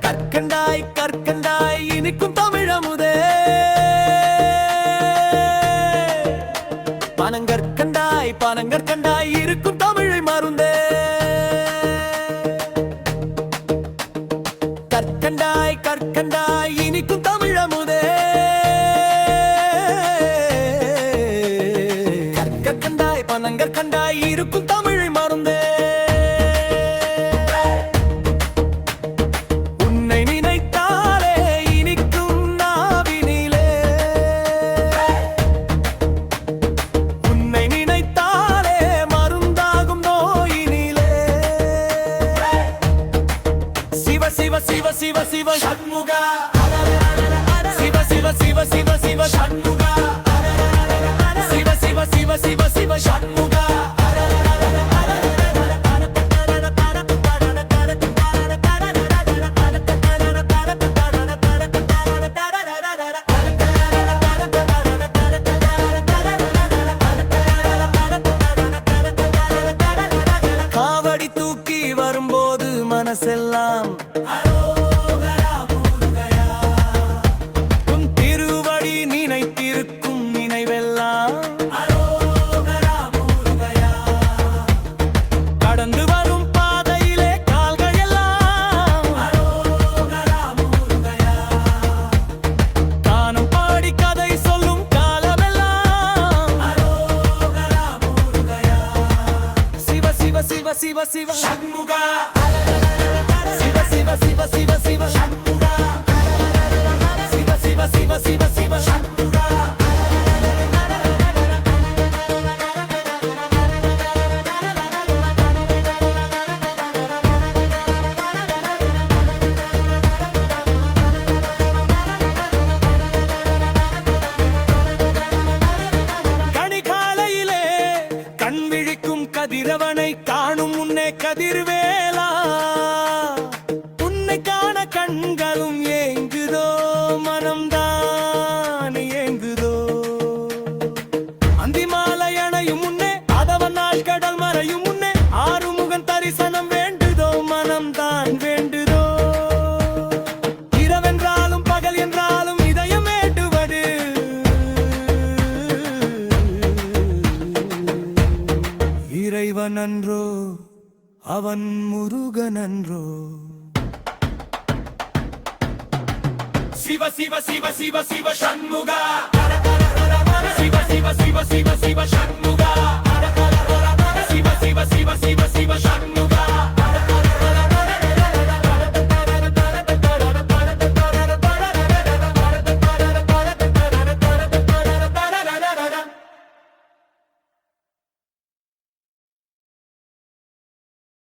கற்கண்டாய் கற்கண்டாய் இனிக்கும் தமிழமுதே. பனங்கற்கண்டாய் பனங்கற்கண்டாய். கற்கண்டாய் கண்டாய் இருக்கும் தமிழை மறந்து. உன்னை நினைத்தாலே இனிக்கும் நாவினிலே. உன்னை நினைத்தாலே மருந்தாகும் நோயினிலே. சிவ சிவ சிவ சிவ சிவ சண்முகா. சிவ சிவ சிவ சிவ சிவ மனசெல்லாம் சிவ சிவ சண்முகா. சிவ சிவ சிவ சிவ. சிவ சண்முகா. சிவ சிவ சிவ சிவ சிவ. சண்முகா. கணிகாலையிலே கண் விழிக்கும் கதிரவனை முன்னே கதிர்வேலா. உன்னை காண கண்களும் ஏங்குதோ மனம்தான் ஏங்குதோ. அந்திமாலை அணையும் முன்னே அதவன் நாள் கடல் மறையும் முன்னே ஆறுமுகன் தரிசனம் வேண்டுதோ மனம்தான் வேண்டுதோ. இரவென்றாலும் பகல் என்றாலும் இதயம் வேண்டுவது. இறைவன் அன்றோ அவன் முருகனன்றோ? சிவ சிவ சிவ சிவ சிவ சண்முகா. சிவ சிவ சிவ சிவ சிவ சண்முகா.